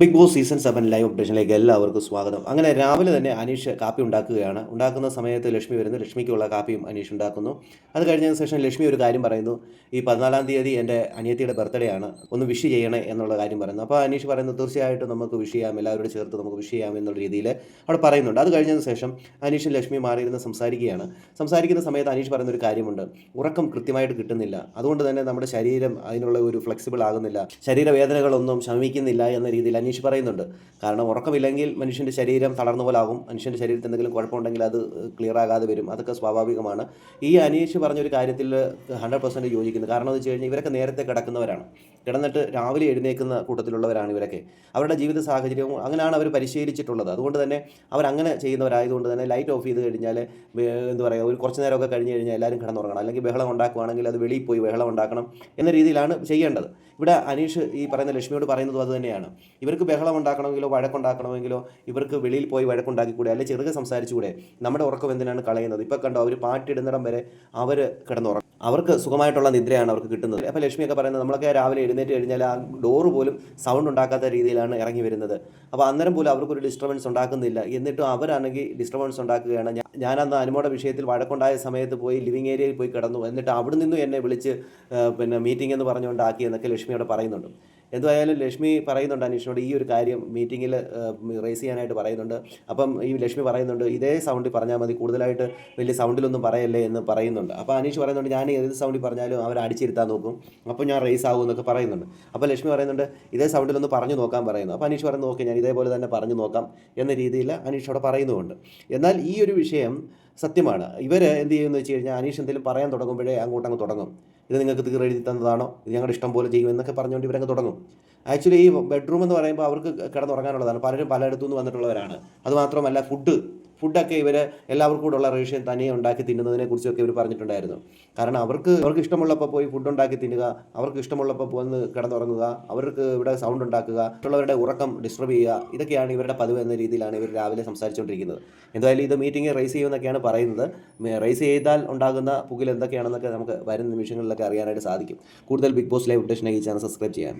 Bigg Boss season seven live അപ്ഡേഷനിലേക്ക് എല്ലാവർക്കും സ്വാഗതം. അങ്ങനെ രാവിലെ തന്നെ അനീഷ് കാപ്പി ഉണ്ടാക്കുകയാണ്. ഉണ്ടാക്കുന്ന സമയത്ത് ലക്ഷ്മി വരുന്നു. ലക്ഷ്മിക്കുള്ള കാപ്പിയും അനീഷ് ഉണ്ടാക്കുന്നു. അത് കഴിഞ്ഞതിന് ശേഷം ലക്ഷ്മി ഒരു കാര്യം പറയുന്നു. ഈ പതിനാലാം തീയതി എന്റെ അനിയത്തിയുടെ ബർത്ത്ഡേ ആണ്. ഒന്ന് വിഷ് ചെയ്യണേ എന്നുള്ള കാര്യം പറയുന്നു. അപ്പോൾ അനീഷ് പറയുന്നു തീർച്ചയായിട്ടും നമുക്ക് വിഷ് ചെയ്യാം. എല്ലാവരോടും ചേർത്ത് നമുക്ക് വിഷ് ചെയ്യാം എന്നുള്ള രീതിയിൽ അവിടെ പറയുന്നുണ്ട്. അത് കഴിഞ്ഞതിന് ശേഷം അനീഷും ലക്ഷ്മി മാറിയിരുന്ന സംസാരിക്കുകയാണ്. സംസാരിക്കുന്ന സമയത്ത് അനീഷ് പറയുന്ന ഒരു കാര്യമുണ്ട്. ഉറക്കം കൃത്യമായിട്ട് കിട്ടുന്നില്ല. അതുകൊണ്ട് തന്നെ നമ്മുടെ ശരീരം അതിനുള്ള ഒരു ഫ്ലെക്സിബിൾ ആകുന്നില്ല. ശരീരവേദനകളൊന്നും ശമിക്കുന്നില്ല എന്ന രീതിയിൽ അനീഷ് പറയുന്നുണ്ട്. കാരണം ഉറക്കമില്ലെങ്കിൽ മനുഷ്യന്റെ ശരീരം തളർന്നു പോലാകും. മനുഷ്യന്റെ ശരീരത്തിൽ എന്തെങ്കിലും കുഴപ്പമുണ്ടെങ്കിൽ അത് ക്ലിയർ ആകാതെ വരും. അതൊക്കെ സ്വാഭാവികമാണ്. ഈ അനീഷ് പറഞ്ഞൊരു കാര്യത്തിൽ ഹൺഡ്രഡ് പെർസെന്റ് യോജിക്കുന്നു. കാരണം എന്ന് വെച്ച് കഴിഞ്ഞാൽ ഇവരൊക്കെ നേരത്തെ കിടക്കുന്നവരാണ്. കിടന്നിട്ട് രാവിലെ എഴുന്നേൽക്കുന്ന കൂട്ടത്തിലുള്ളവരാണ് ഇവരൊക്കെ. അവരുടെ ജീവിത സാഹചര്യവും അങ്ങനെയാണ് അവർ പരിശീലിച്ചിട്ടുള്ളത്. അതുകൊണ്ട് തന്നെ അവരങ്ങനെ ചെയ്യുന്നവരായതുകൊണ്ട് തന്നെ ലൈറ്റ് ഓഫ് ചെയ്ത് കഴിഞ്ഞാൽ എന്താ പറയുക ഒരു കുറച്ച് നേരമൊക്കെ കഴിഞ്ഞ് കഴിഞ്ഞാൽ എല്ലാവരും കിടന്നുറങ്ങണം. അല്ലെങ്കിൽ ബഹളം ഉണ്ടാക്കുകയാണെങ്കിൽ അത് വെളിയിൽ പോയി ബഹളം ഉണ്ടാക്കണം എന്ന രീതിയിലാണ് ചെയ്യേണ്ടത്. ഇവിടെ അനീഷ് ഈ പറയുന്ന ലക്ഷ്മിയോട് പറയുന്നതും അതുതന്നെയാണ് ഇവർക്ക് ബഹളം ഉണ്ടാക്കണമെങ്കിലോ വഴക്കുണ്ടാക്കണമെങ്കിലോ ഇവർക്ക് വെളിയിൽ പോയി വഴക്കുണ്ടാക്കിക്കൂടെ? അല്ലെങ്കിൽ ചെറുകെ സംസാരിച്ചുകൂടെ? നമ്മുടെ ഉറക്കം എന്തിനാണ് കളയുന്നത്? ഇപ്പോൾ കണ്ടോ അവർ പാട്ടിടുന്നിടം വരെ അവർ കിടന്നുറങ്ങും. അവർക്ക് സുഖമായിട്ടുള്ള നിദ്രയാണ് അവർക്ക് കിട്ടുന്നത്. അപ്പോൾ ലക്ഷ്മിയൊക്കെ പറയുന്നത് നമ്മളൊക്കെ രാവിലെ എഴുന്നേറ്റ് കഴിഞ്ഞാൽ ആ ഡോറ് പോലും സൗണ്ട് ഉണ്ടാക്കാത്ത രീതിയിലാണ് ഇറങ്ങി വരുന്നത്. അപ്പോൾ അന്നേരം പോലും അവർക്കൊരു ഡിസ്റ്റർബൻസ് ഉണ്ടാക്കുന്നില്ല. എന്നിട്ടും അവരാണെങ്കിൽ ഡിസ്റ്റർബൻസ് ഉണ്ടാക്കുകയാണ്. ഞാൻ- അന്ന് അനുമോടെ വിഷയത്തിൽ വഴക്കുണ്ടായ സമയത്ത് പോയി ലിവിങ് ഏരിയയിൽ പോയി കിടന്നു. എന്നിട്ട് അവിടെ നിന്നും എന്നെ വിളിച്ച് പിന്നെ മീറ്റിംഗ് എന്ന് പറഞ്ഞുകൊണ്ടാക്കി എന്നൊക്കെ ലക്ഷ്മിയോട് പറയുന്നുണ്ട്. എന്തായാലും ലക്ഷ്മി പറയുന്നുണ്ട് അനീഷിനോട് ഈ ഒരു കാര്യം മീറ്റിങ്ങിൽ റേസ് ചെയ്യാനായിട്ട് പറയുന്നുണ്ട്. അപ്പം ഈ ലക്ഷ്മി പറയുന്നുണ്ട് ഇതേ സൗണ്ടിൽ പറഞ്ഞാൽ മതി. കൂടുതലായിട്ട് വലിയ സൗണ്ടിലൊന്നും പറയല്ലേ എന്ന് പറയുന്നുണ്ട്. അപ്പോൾ അനീഷ് പറയുന്നുണ്ട് ഞാൻ ഏത് സൗണ്ടിൽ പറഞ്ഞാലും അവർ അടിച്ചിരുത്താൻ നോക്കും. അപ്പോൾ ഞാൻ റേസ് ആകും എന്നൊക്കെ പറയുന്നുണ്ട്. അപ്പോൾ ലക്ഷ്മി പറയുന്നുണ്ട് ഇതേ സൗണ്ടിലൊന്ന് പറഞ്ഞു നോക്കാൻ പറയുന്നു. അപ്പോൾ അനീഷ് പറയുന്നു ഓക്കെ ഞാൻ ഇതേപോലെ തന്നെ പറഞ്ഞു നോക്കാം എന്ന രീതിയിൽ അനീഷ് അവിടെ പറയുന്നുമുണ്ട്. എന്നാൽ ഈ ഒരു വിഷയം സത്യമാണ്. ഇവർ എന്ത് ചെയ്യുമെന്ന് വെച്ച് കഴിഞ്ഞാൽ അനീഷ് എന്തെങ്കിലും പറയാൻ തുടങ്ങുമ്പോഴേ അങ്ങോട്ടങ്ങ് തുടങ്ങും. ഇത് നിങ്ങൾക്ക് തീർ എഴുതി തന്നതാണോ? ഇത് ഞങ്ങളുടെ ഇഷ്ടം പോലെ ചെയ്യുമെന്നൊക്കെ പറഞ്ഞുകൊണ്ട് ഇവരങ്ങ് തുടങ്ങും. ആക്ച്വലി ഈ ബെഡ്റൂം എന്ന് പറയുമ്പോൾ അവർക്ക് കിടന്നുറങ്ങാനുള്ളതാണ്. പലരും പലയിടത്തു നിന്ന് വന്നിട്ടുള്ളവരാണ് അതുമാത്രമല്ല ഫുഡ് ഫുഡൊക്കെ ഇവർ എല്ലാവർക്കും കൂടെ ഉള്ള റേഷ്യം തനിയെ ഉണ്ടാക്കി തിന്നുന്നതിനെ കുറിച്ചൊക്കെ ഇവർ പറഞ്ഞിട്ടുണ്ടായിരുന്നു. കാരണം അവർക്ക് അവർക്ക് ഇഷ്ടമുള്ളപ്പോൾ പോയി ഫുഡ് ഉണ്ടാക്കി തിന്നുക അവർക്ക് ഇഷ്ടമുള്ളപ്പോൾ വന്ന് കിടന്നുറങ്ങുക അവർക്ക് ഇവിടെ സൗണ്ട് ഉണ്ടാക്കുക മറ്റുള്ളവരുടെ ഉറക്കം ഡിസ്റ്റർബ് ചെയ്യുക ഇതൊക്കെയാണ് ഇവരുടെ പതിവ് എന്ന രീതിയിലാണ് ഇവർ രാവിലെ സംസാരിച്ചുകൊണ്ടിരിക്കുന്നത്. എന്തായാലും ഇത് മീറ്റിംഗ് റേസ് ചെയ്യുമെന്നൊക്കെയാണ് പറയുന്നത്. റേസ് ചെയ്താൽ ഉണ്ടാകുന്ന പുകിൽ എന്തൊക്കെയാണെന്നൊക്കെ നമുക്ക് വരുന്ന നിമിഷങ്ങളിലൊക്കെ അറിയാനായിട്ട് സാധിക്കും. കൂടുതൽ ബിഗ് ബോസ് ലൈവ് അപ്ഡേഷനെ ഈ ചാനൽ സബ്സ്ക്രൈബ് ചെയ്യാൻ